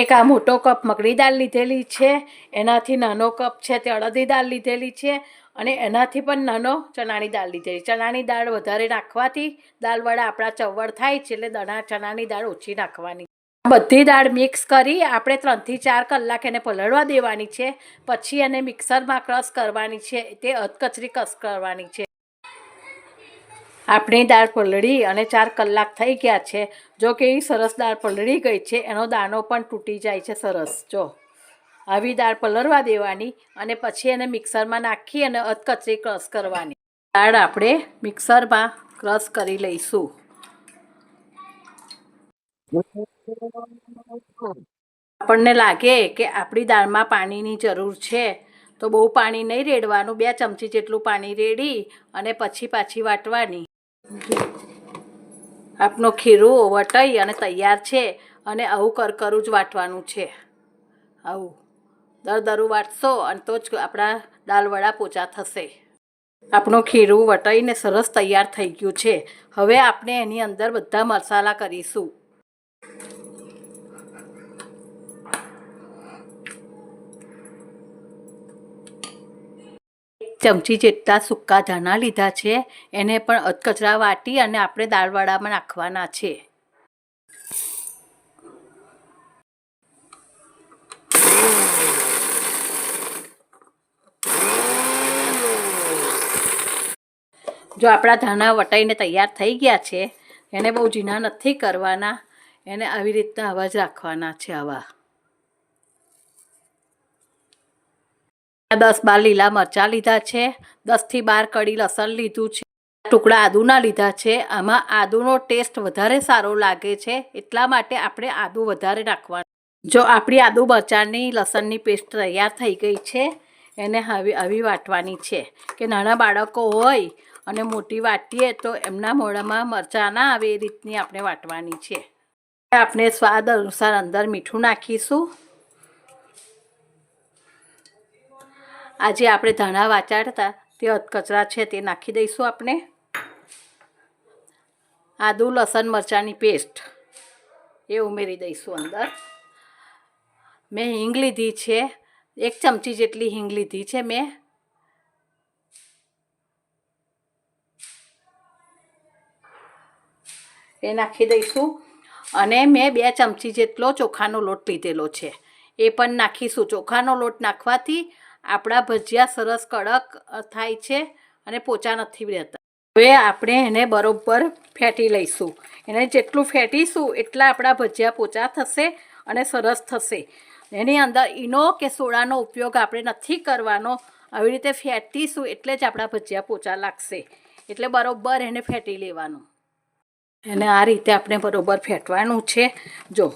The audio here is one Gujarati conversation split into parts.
એક આ મોટો કપ મગની દાળ લીધેલી છે, એનાથી નાનો કપ છે તે અડદી દાળ લીધેલી છે અને એનાથી પણ નાનો ચણાની દાળ લીધેલી. ચણાની દાળ વધારે નાખવાથી દાળવાળા આપણા ચવડ થાય છે એટલે દણા, ચણાની દાળ ઓછી નાખવાની. બધી દાળ મિક્સ કરી આપણે ત્રણથી ચાર કલાક એને પલળવા દેવાની છે, પછી એને મિક્સરમાં ક્રશ કરવાની છે, તે અધકચરી કસ કરવાની છે. આપણી દાળ પલળી અને ચાર કલાક થઈ ગયા છે. જો કે એ સરસ દાળ પલળી ગઈ છે, એનો દાણો પણ તૂટી જાય છે સરસ. જો, આવી દાળ પલળવા દેવાની અને પછી એને મિક્સરમાં નાખી અને અધકચરી ક્રશ કરવાની. દાળ આપણે મિક્સરમાં ક્રશ કરી લઈશું. આપણને લાગે કે આપણી દાળમાં પાણીની જરૂર છે, તો બહુ પાણી નહીં રેડવાનું. બે ચમચી જેટલું પાણી રેડી અને પછી પાછી વાટવાની. આપનું ખીરું વટાઈ અને તૈયાર છે અને આવું કરકરું જ વાટવાનું છે. આવું. દર દરું વાટશો અને તો જ આપણા દાલવડા પોચા થશે. આપણું ખીરું વટાઈને સરસ તૈયાર થઈ ગયું છે. હવે આપણે એની અંદર બધા મસાલા કરીશું. ચમચી જેટલા સૂકા ધાણા લીધા છે, એને પણ અધકચરા વાટી અને આપણે દાળવાડામાં નાખવાના છે. જો આપણા ધાણા વટાઈને તૈયાર થઈ ગયા છે, એને બહુ ઝીણા નથી કરવાના, એને આવી રીતના અવાજ રાખવાના છે આવા. દસ બાર લીલા મરચાં લીધા છે. દસથી બાર કડી લસણ લીધું છે. ટુકડા આદુના લીધા છે. આમાં આદુનો ટેસ્ટ વધારે સારો લાગે છે. એટલા માટે આપણે આદુ વધારે રાખવાનું. જો આપણી આદુ મરચાંની લસણની પેસ્ટ તૈયાર થઈ ગઈ છે, એને હવે આવી વાટવાની છે. કે નાના બાળકો હોય અને મોટી વાટીએ તો એમના મોઢામાં મરચાં ના આવે એ રીતની આપણે વાટવાની છે. આપણે સ્વાદ અનુસાર અંદર મીઠું નાખીશું. આજે આપણે ધાણા વાચાડતા, તે કચરા છે તે નાખી દઈશું આપણે. આદુ, લસણ, મરચાંની પેસ્ટ, એ ઉમેરી દઈશું અંદર. મેં હિંગ લીધી છે, એક ચમચી જેટલી હિંગ લીધી છે મેં. એ નાખી દઈશું. અને મેં બે ચમચી જેટલો ચોખાનો લોટ લીધેલો છે. એ પણ નાખીશું. ચોખાનો લોટ નાખવાથી આપણા ભજીયા સરસ કડક થાય છે અને પોચા નથી રહેતા. હવે આપણે એને બરોબર ફેટી લઈશું. એને જેટલું ફેટીશું એટલા આપણા ભજીયા પોચા થશે અને સરસ થશે. એની અંદર ઈનો કે સોડાનો ઉપયોગ આપણે નથી કરવાનો. આવી રીતે ફેટીશું એટલે જ આપણા ભજીયા પોચા લાગશે. એટલે બરોબર એને ફેટી લેવાનું. એને આ રીતે આપણે બરોબર ફેટવાનું છે. જો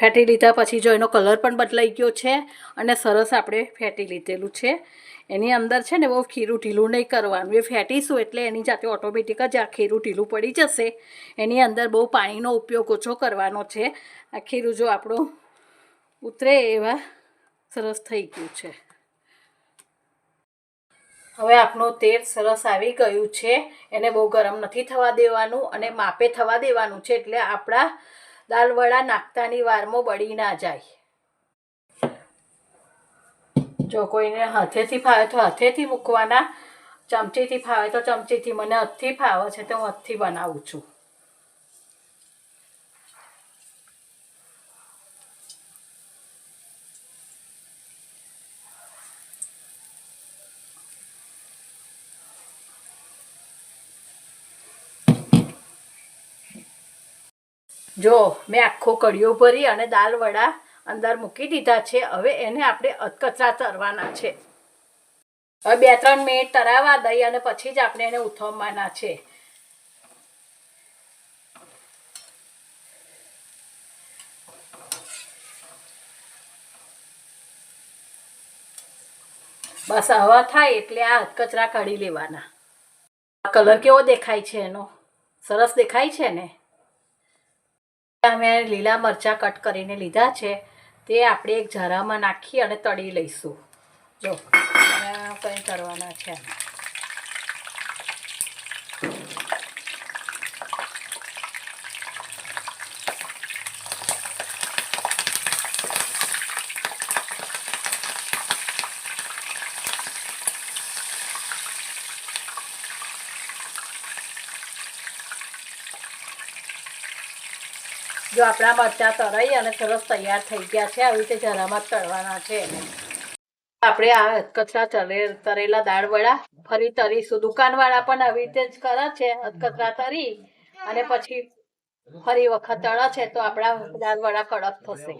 ફેટી લીધા પછી જો એનો કલર પણ બદલાઈ ગયો છે અને સરસ આપણે ફેંટી લીધેલું છે. એની અંદર છે ને બહુ ખીરું ઢીલું નહીં કરવાનું. એ ફેંટીશું એટલે એની જાતે ઓટોમેટિક જ આ ખીરું ઢીલું પડી જશે. એની અંદર બહુ પાણીનો ઉપયોગ ઓછો કરવાનો છે. આ ખીરું જો આપણું ઉતરે એવા સરસ થઈ ગયું છે. હવે આપણું તેલ સરસ આવી ગયું છે. એને બહુ ગરમ નથી થવા દેવાનું અને માપે થવા દેવાનું છે એટલે આપણા દાલવડા નાખતાની વારમાં બળી ના જાય. જો કોઈને હાથેથી ફાવે તો હાથેથી મૂકવાના, ચમચીથી ફાવે તો ચમચીથી, મને હથથી ફાવે છે તો હું હથથી બનાવું છું. જો, મેં આખો કડિયો ભરી અને દાલ વડા અંદર મૂકી દીધા છે. હવે એને આપણે અધકચરા તરવાના છે. હવે બે, ત્રણ મિનિટ તરાવા દઈ અને પછી જ આપણે એને ઉથમવાના છે. બસ હવા થાય એટલે આ અધકચરા કાઢી લેવાના. કલર કેવો દેખાય છે એનો? સરસ દેખાય છે ને? અમે લીલા મરચાં કટ કરીને લીધા છે. તે આપણે એક જરામાં નાખી અને તળી લઈશું. જો કંઈ કરવાના છે. જો આપણા મરચાં તરાઈ અને સરસ તૈયાર થઈ ગયા છે, આવી રીતે જરામાં તળવાના છે. આપણે આ કચરા તરે, તરેલા દાળ વડા ફરી તરીશું દુકાનવાળા પણ આવી રીતે જ કરે છે કચરા તરી અને પછી ફરી વખત તળે છે, તો આપણા દાળ વડા કડક થશે.